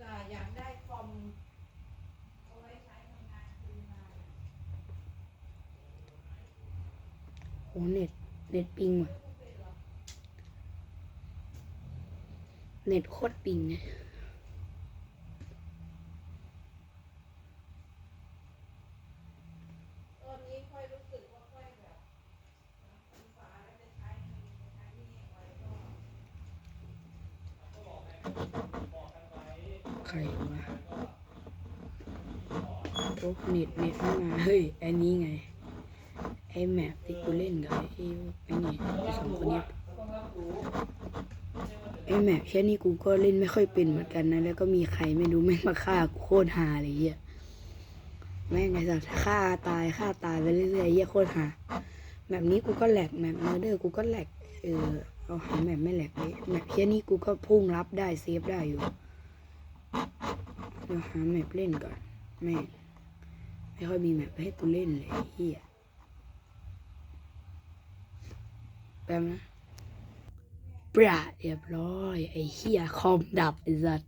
จะอยากได้คอมเอาไว้ใช้ทำงานคืนมาโหเน็ตเน็ตปิงว่ะ เน็ตโคตรปิงไงตอนนี้ค่อยรู้สึกว่าค่อยแบบศึกษาแล้วจะใช้ใช้นี่ไว้ก็ใครวะโอ้เน็ตเน็ตไม่มาเฮ้ยอันนี้ไง ไอแมปที่กูเล่นกับไอ้ไอ้นี่ไอ้สองคนเนี้ยไอแมปแค่นี้กูก็เล่นไม่ค่อยเป็นเหมือนกันนะ แล้วก็มีใครไม่รู้แม่งมาฆ่ากูโคตรฮาเลยเฮียแม่งไงสัตว์ฆ่าตายฆ่าตายไปเรื่อยๆเฮียโคตรฮาแบบนี้กูก็แหลกแมปเมอร์เดอร์กูก็แหลกเออเอาหาแมปไม่แหลกเลยแมปแค่นี้กูก็พุ่งรับได้เซฟได้อยู่ เดี๋ยวหาแมปเล่นก่อนแม่ไม่ค่อยมีแมปให้กูเล่นเลยเฮียแป๊บนะปราเรียบร้อย ไอ้เฮียคอมดับไอ้สัส